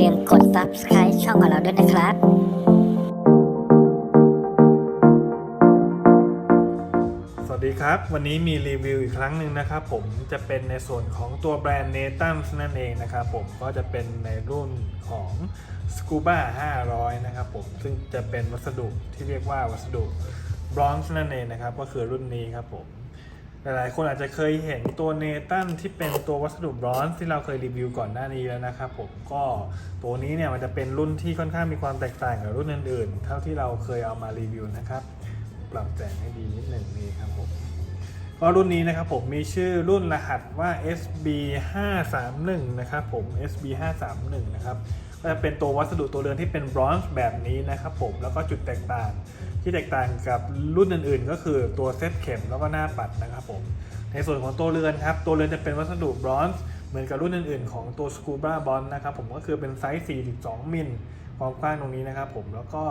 ลืมกด subscribe ช่องของเราด้วยนะครับสวัสดีครับ วันนี้มีรีวิวอีกครั้งหนึ่งนะครับผมจะเป็นในส่วนของตัวแบรนด์ Nathan นั่นเองนะครับผมก็จะเป็นในรุ่นของ Scuba 500 นะครับผมซึ่งจะเป็นวัสดุที่เรียกว่าวัสดุ Bronze นั่นเองนะครับ ก็คือรุ่นนี้ครับผม หลายๆ คนอาจจะเคยเห็นตัวเนตันที่เป็นตัววัสดุบรอนซ์ที่เราเคยรีวิวก่อนหน้านี้แล้วนะครับผมก็ตัวนี้เนี่ยมันจะเป็นรุ่นที่ค่อนข้างมีความแตกต่างกับรุ่นอื่นๆ เท่าที่เราเคยเอามารีวิวนะครับ ปรับแต่งให้ดีนิดหนึ่งนี่ครับผมก็รุ่นนี้นะครับผมมีชื่อรุ่นรหัสว่า SB 5 3 1 นะครับผม SB 5 3 1 นะครับ ก็จะเป็นตัววัสดุตัวเรือนที่เป็นบรอนซ์แบบนี้นะครับผมแล้วก็จุดแตกต่าง ที่แตกต่างกับรุ่นอื่น ๆ ก็คือตัวเซตเข็มแล้วก็หน้าปัดนะครับผมในส่วนของตัวเรือนครับตัวเรือนจะเป็นวัสดุบรอนซ์เหมือนกับรุ่นอื่น ๆ ของตัว Scuba b o n นะครับผมก็คือเป็นไซส์ 42 มิลความกว้างตรงนี้นะครับผมแล้วก็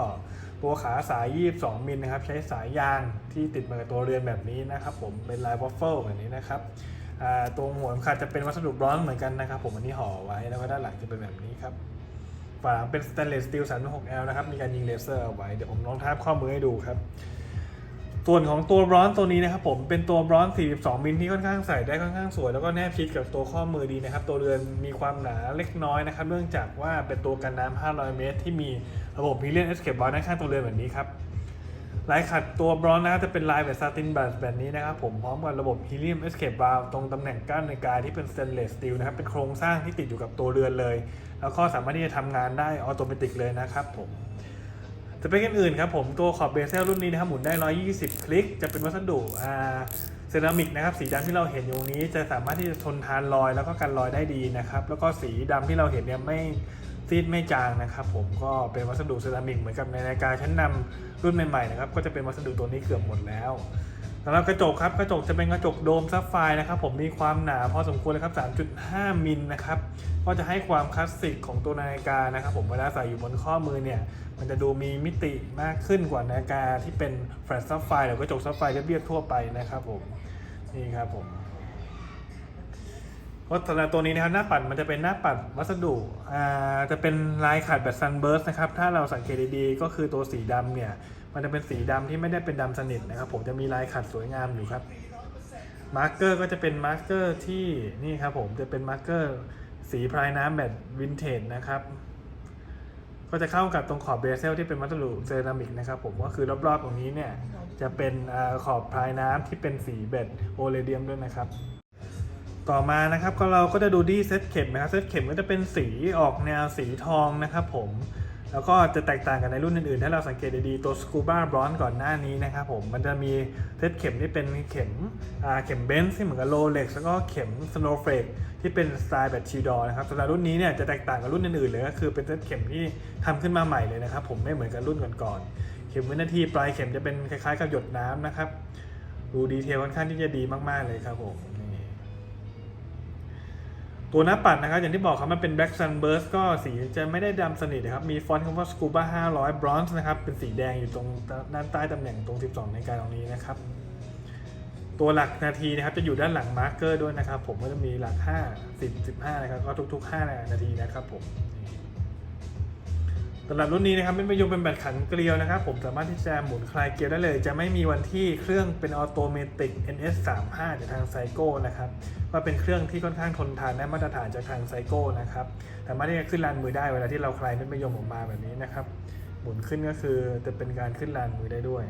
ตัวขาสาย 22 มิลนะครับใช้สายยางที่ติดมากับตัวเรือนแบบนี้นะครับผมเป็นลายวอฟเฟิลแบบนี้นะครับตรงหัวเข็มขัดจะเป็นวัสดุบรอนซ์เหมือนกันนะครับผมอันนี้ห่อไว้แล้วก็ด้านหลังจะเป็นแบบนี้ครับ ฝาหลังเป็นสแตนเลสสตีล 36L นะครับ มีการยิงเลเซอร์เอาไว้ เดี๋ยวผมลองทาบข้อมือให้ดูครับ ส่วนของตัวบรอนตัวนี้นะครับผม เป็นตัวบรอน 42 มิลที่ค่อนข้างใส่ได้ค่อนข้างสวย แล้วก็แนบชิดกับตัวข้อมือดีนะครับ ตัวเรือนมีความหนาเล็กน้อยนะครับ เนื่องจากว่าเป็นตัวกันน้ำ 500 เมตร ที่มีระบบพิเลียนเอสเคปบอลด้านข้างตัวเรือนแบบนี้ครับ ลายขัดตัวบรอนนะครับจะเป็นลายแบบซาตินแบัสแบบนี้นะครับผมพร้อมกับระบบ Helium Escape Valve ตรงตำแหน่งก้านในกายที่เป็น Stainless Steel นะครับเป็นโครงสร้างที่ติดอยู่กับตัวเรือนเลย แล้วก็สามารถที่จะทำงานได้ออโตเมติกเลยนะครับผมจะเป็นกันอื่นครับผมตัวขอบเบเซลรุ่นนี้นะครับหมุนได้ 120 คลิก จะเป็นวัสดุอ่าเซรามิกนะครับสีดำที่เราเห็นอยู่ตรงนี้จะสามารถที่จะทนทานรอยแล้วก็กันรอยได้ดีนะครับแล้วก็สีดำที่เราเห็นเนี่ยไม่ ซีดไม่จางนะครับผมก็เป็นวัสดุเซรามิกเหมือนกับในนาฬิกาชั้นนำรุ่นใหม่ๆนะครับก็จะเป็นวัสดุตัวนี้เกือบหมดแล้วสำหรับกระจกครับกระจกจะเป็นกระจกโดมซับไฟนะครับผมมีความหนาพอสมควรเลยครับ 3.5 มิลนะครับก็จะให้ความคลาสสิกของตัวนาฬิกานะครับผมเวลาใส่อยู่บนข้อมือเนี่ยมันจะดูมีมิติมากขึ้นกว่านาฬิกาที่เป็นแฟลชซับไฟหรือกระจกซับไฟเรียบๆทั่วไปนะครับผมนี่ครับผม เพราสำหรับตัวนี้นะครับหน้าปัดมันจะเป็นหน้าปัดวัสดุอ่าจะเป็นลายขัดแบบ sunburst นะครับถ้าเราสังเกตดีๆก็คือตัวสีดำเนี่ยมันจะเป็นสีดำที่ไม่ได้เป็นดำสนิทนะครับ ผมจะมีลายขัดสวยงามอยู่ครับมาร์กเกอร์ก็จะเป็นมาร์กเกอร์ที่นี่ครับผมจะเป็นมาร์กเกอร์สีพรายน้ำแบบวินเทจนะครับก็จะเข้ากับตรงขอบเบเซลที่เป็นวัสดุเซรามิกนะครับผมก็คือรอบๆตรงนี้เนี่ยจะเป็นขอบพรายน้ำที่เป็นสีเบดโอเลเดียมด้วยนะครับ ต่อมานะครับก็เราก็จะดูที่เซตเข็มนะครับเซตเข็มก็จะเป็นสีออกแนวสีทองนะครับผมแล้วก็จะแตกต่างกันในรุ่นอื่นๆ ถ้าเราสังเกตดีๆ ตัว Scuba Bronze ก่อนหน้านี้นะครับผม มันจะมีเซตเข็มที่เป็นเข็มเข็มเบนซ์ที่เหมือนกับโรเล็กแล้วก็เข็ม Snowflake ที่เป็นสไตล์แบบชีดอนะครับสำหรับรุ่นนี้เนี่ยจะแตกต่างกับรุ่นอื่นๆเลยก็คือเป็นเซตเข็มที่ทำขึ้นมาใหม่เลยนะครับผมไม่เหมือนกับรุ่นก่อนๆ เข็มวินาทีปลายเข็มจะเป็นคล้ายๆ กับหยดน้ำนะครับ ดูดีเทลค่อนข้างที่จะดีมากๆเลยครับผม ตัวหน้าปัดนะครับ อย่างที่บอกครับมันเป็น Black Sunburst ก็สีจะไม่ได้ดำสนิทนะครับ มีฟอนต์คำว่า Scuba 500 Bronze นะครับ เป็นสีแดงอยู่ตรงด้านใต้ตำแหน่งตรง 12 ในการตรงนี้นะครับ ตัวหลักนาทีนะครับ จะอยู่ด้านหลังมาร์กเกอร์ด้วยนะครับ ผมก็จะมีหลัก 5 10 15 นะครับ ก็ทุก ๆ 5 นาทีนะครับผม สำหรับรุ่นนี้นะครับไม่ประโยชน์เป็นแบตขันเกลียวนะครับ ผมสามารถที่จะหมุนคลายเกลียร์ได้เลย จะไม่มีวันที่เครื่องเป็นออโตเมติก NS 3 5 จากทางไซโก้นะครับว่าเป็นเครื่องที่ค่อนข้างทนทานได้มาตรฐานจากทางไซโก้นะครับสามารถที่จะขึ้นลานมือได้เวลาที่เราคลายไม่ประโยชน์ออกมาแบบนี้นะครับ หมุนขึ้นก็คือจะเป็นการขึ้นลานมือได้ด้วย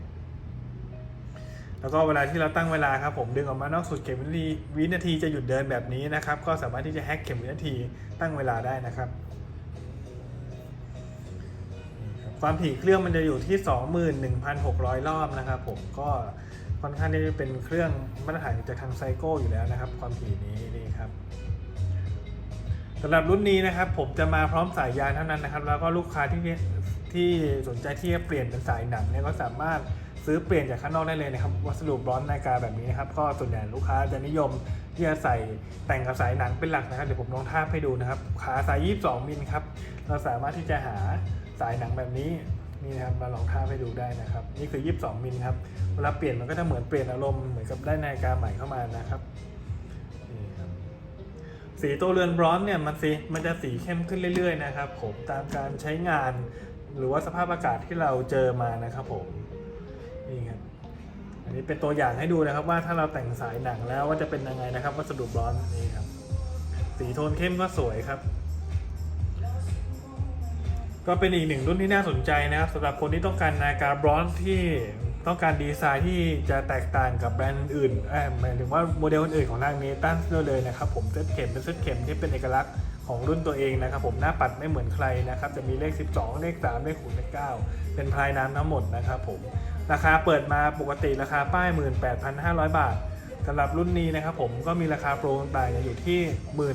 แล้วก็เวลาที่เราตั้งเวลาครับผมดึงออกมานอกสุดเข็มนาทีวินาทีจะหยุดเดินแบบนี้นะครับ ก็สามารถที่จะแฮกเข็มวินาทีตั้งเวลาได้นะครับ ความถี่เครื่องมันจะอยู่ที่ 21,600 รอบนะครับผมก็ค่อนข้างที่จะเป็นเครื่องมาตรฐานจากทางไซโก้อยู่แล้วนะครับ ความถี่นี้นี่ครับสำหรับรุ่นนี้นะครับ ผมจะมาพร้อมสายยางเท่านั้นนะครับ แล้วก็ลูกค้าที่ที่สนใจที่จะเปลี่ยนเป็นสายหนังเนี่ยก็สามารถซื้อเปลี่ยนจากข้างนอกได้เลยนะครับ วัสดุบรอนซ์นาฬิกาแบบนี้นะครับ ก็ส่วนใหญ่ลูกค้าจะนิยมที่จะใส่แต่งกับสายหนังเป็นหลักนะครับเดี๋ยวผมลองทาบให้ดูนะครับ ขาสาย 22 มิลครับเราสามารถที่จะหา สายหนังแบบนี้นี่นะครับมาลองท่าบให้ดูได้นะครับ นี่คือ 22 มิลครับเวลาเปลี่ยนมันก็จะเหมือนเปลี่ยนอารมณ์เหมือนกับได้นาฬิกาใหม่เข้ามานะครับนี่ครับสีตัวเรือนบรอนซ์เนี่ยมันสีมันจะสีเข้มขึ้นเรื่อยๆนะครับผมตามการใช้งาน หรือว่าสภาพอากาศที่เราเจอมานะครับผมนี่ครับอันนี้เป็นตัวอย่างให้ดูนะครับว่าถ้าเราแต่งสายหนังแล้วว่าจะเป็นยังไงนะครับวัสดุบรอนซ์นี่ครับสีโทนเข้มก็สวยครับ ก็เป็นอีกหนึ่งรุ่นที่น่าสนใจนะครับสำหรับคนที่ต้องการนาฬิการบรอนซ์ที่ต้องการดีไซน์ที่จะแตกต่างกับแบรนด์อื่นหมายถึงว่าโมเดลอื่นของทางเนตันด้วยเลยนะครับผมเซตเข็มเป็นเซตเข็มที่เป็นเอกลักษณ์ของรุ่นตัวเองนะครับผมหน้าปัดไม่เหมือนใครนะครับจะมีเลข 12 เลข 3 เลข6เลข9เป็นพลายน้ำทั้งหมดนะครับผมราคาเปิดมาปกติราคาป้าย 18,500 บาทสำหรับรุ่นนี้นะครับผมก็มีราคาโปรต่างอยู่ที่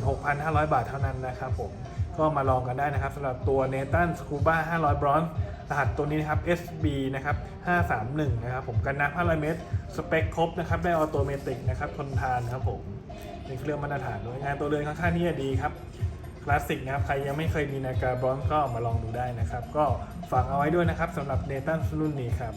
16,500 บาทเท่านั้นนะครับผม ก็มาลองกันได้นะครับสำหรับตัว n a t a n Scuba 500 Bronze รหัสตัวนี้นะครับ SB นะครับ531 นะครับผมกันน้ำ500 เมตร สเปคครบนะครับ ได้ออโตเมติกนะครับ ทนทานครับผมเป็นเครื่องมาตรฐานด้วยงานตัวเรือนค่อนข้างที่จะดีครับ คลาสสิกนะครับ ใครยังไม่เคยมีนาการบรอนซ์ก็มาลองดูได้นะครับ ก็ฝากเอาไว้ด้วยนะครับสำหรับ Nathan รุ่นนี้ครับ